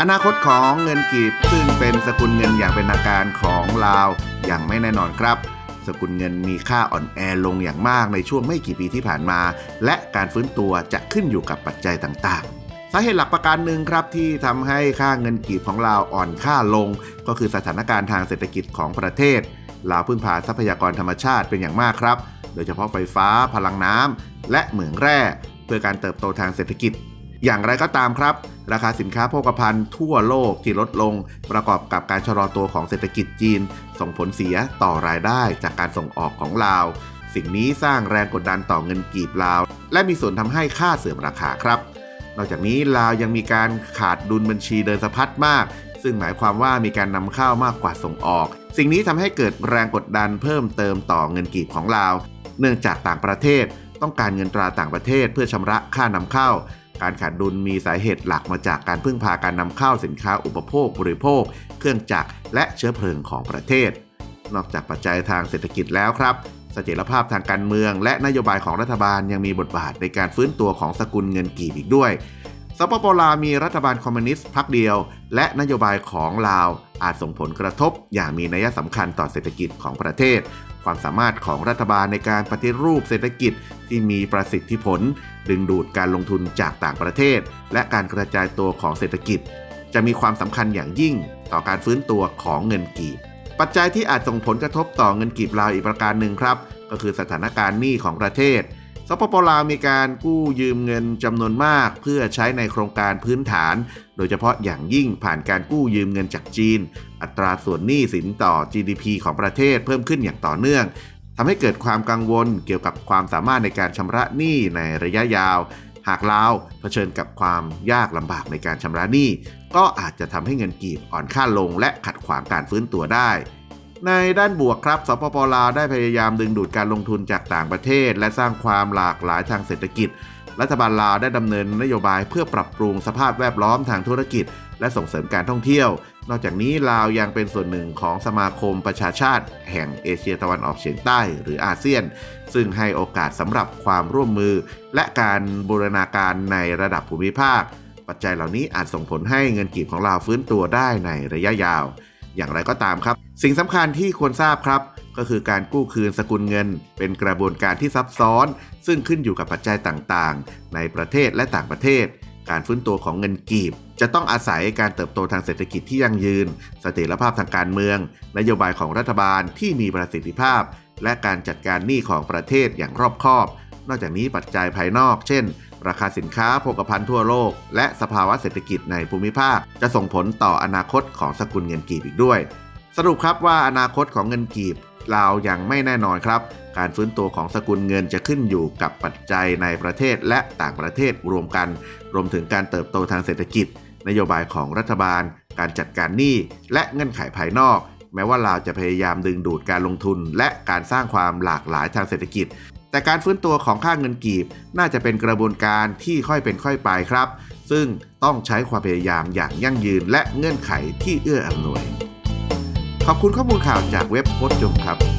อนาคตของเงินกีบซึ่งเป็นสกุลเงินอย่างเป็นทางการของลาวอย่างไม่แน่นอนครับ สกุลเงินมีค่าอ่อนแอลงอย่างมากในช่วงไม่กี่ปีที่ผ่านมา และการฟื้นตัวจะขึ้นอยู่กับปัจจัยต่างๆ สาเหตุหลักประการหนึ่งครับที่ทำให้ค่าเงินกีบของลาวอ่อนค่าลง ก็คือสถานการณ์ทางเศรษฐกิจของประเทศ ลาวพึ่งพาทรัพยากรธรรมชาติเป็นอย่างมากครับ โดยเฉพาะไฟฟ้าพลังน้ำและเหมืองแร่ เพื่อการเติบโตทางเศรษฐกิจ อย่างไรก็ตามครับ ราคาสินค้าโภคภัณฑ์ทั่วโลกที่ลดลง ประกอบกับการชะลอตัวของเศรษฐกิจจีน ส่งผลเสียต่อรายได้จากการส่งออกของลาว สิ่งนี้สร้างแรงกดดันต่อเงินกีบลาว และมีส่วนทำให้ค่าเสื่อมราคาครับนอกจากนี้ลาวยังมีการขาดดุลบัญชีเดินสะพัดมาก ซึ่งหมายความว่ามีการนำเข้ามากกว่าส่งออก สิ่งนี้ทำให้เกิดแรงกดดันเพิ่มเติมต่อเงินกีบของลาว เนื่องจากต่างประเทศ ต้องการเงินตราต่างประเทศเพื่อชำระค่านำเข้า การขาดดุลมีสาเหตุหลักมาจากการพึ่งพาการนำเข้าสินค้าอุปโภค บริโภค เครื่องจักรและเชื้อเพลิงของประเทศ นอกจากปัจจัยทางเศรษฐกิจแล้วครับเสถียรภาพทางการเมืองและนโยบายของรัฐบาลยังมีบทบาทในการฟื้นตัวของสกุลเงินกีบอีกด้วย สปปลาวมีรัฐบาลคอมมิวนิสต์พรรคเดียว และนโยบายของลาวอาจส่งผลกระทบอย่างมีนัยสำคัญต่อเศรษฐกิจของประเทศ ความสามารถของรัฐบาลในการปฏิรูปเศรษฐกิจที่มีประสิทธิผล ดึงดูดการลงทุนจากต่างประเทศ และการกระจายตัวของเศรษฐกิจ จะมีความสำคัญอย่างยิ่งต่อการฟื้นตัวของเงินกีบ ปัจจัยที่อาจส่งผลกระทบต่อเงินกีบลาวอีกประการหนึ่งครับ ก็คือสถานการณ์หนี้ของประเทศ สปปลาวมีการกู้ยืมเงินจำนวนมาก เพื่อใช้ในโครงการพื้นฐาน โดยเฉพาะอย่างยิ่งผ่านการกู้ยืมเงินจากจีน อัตราส่วนหนี้สินต่อ GDP ของประเทศเพิ่มขึ้นอย่างต่อเนื่องทำให้เกิดความกังวลเกี่ยวกับความสามารถในการชำระหนี้ในระยะยาว หากลาวเผชิญกับความยากลำบากในการชำระหนี้ ก็อาจจะทำให้เงินกีบอ่อนค่าลงและขัดขวางการฟื้นตัวได้ ในด้านบวกครับ สปปลาวได้พยายามดึงดูดการลงทุนจากต่างประเทศ และสร้างความหลากหลายทางเศรษฐกิจ รัฐบาลลาวได้ดำเนินนโยบายเพื่อปรับปรุงสภาพแวดล้อมทางธุรกิจ และส่งเสริมการท่องเที่ยว นอกจากนี้ลาวยังเป็นส่วนหนึ่งของสมาคมประชาชาติ แห่งเอเชียตะวันออกเฉียงใต้หรืออาเซียน ซึ่งให้โอกาสสำหรับความร่วมมือ และการบูรณาการในระดับภูมิภาค ปัจจัยเหล่านี้อาจส่งผลให้เงินกีบของลาวฟื้นตัวได้ในระยะยาว อย่างไรก็ตามครับ สิ่งสำคัญที่ควรทราบครับ ก็คือการกู้คืนสกุลเงิน เป็นกระบวนการที่ซับซ้อน ซึ่งขึ้นอยู่กับปัจจัยต่างๆ ในประเทศและต่างประเทศ การฟื้นตัวของเงินกีบ จะต้องอาศัยการเติบโตทางเศรษฐกิจที่ยั่งยืนเสถียรภาพทางการเมือง นโยบายของรัฐบาลที่มีประสิทธิภาพ และการจัดการหนี้ของประเทศอย่างรอบคอบ นอกจากนี้ปัจจัยภายนอก เช่น ราคาสินค้าโภคภัณฑ์ทั่วโลก และสภาวะเศรษฐกิจในภูมิภาค จะส่งผลต่ออนาคตของสกุลเงินกีบอีกด้วย สรุปครับว่าอนาคตของเงินกีบลาวยังไม่แน่นอนครับ การฟื้นตัวของสกุลเงินจะขึ้นอยู่กับปัจจัยในประเทศและต่างประเทศรวมกัน รวมถึงการเติบโตทางเศรษฐกิจ นโยบายของรัฐบาล การจัดการหนี้ และเงื่อนไขภายนอก แม้ว่าลาวจะพยายามดึงดูดการลงทุน และการสร้างความหลากหลายทางเศรษฐกิจ แต่การฟื้นตัวของค่าเงินกีบ น่าจะเป็นกระบวนการที่ค่อยเป็นค่อยไปครับ ซึ่งต้องใช้ความพยายามอย่างยั่งยืนและเงื่อนไขที่เอื้ออำนวย ขอบคุณข้อมูลข่าวจากเว็บโพสต์จงครับ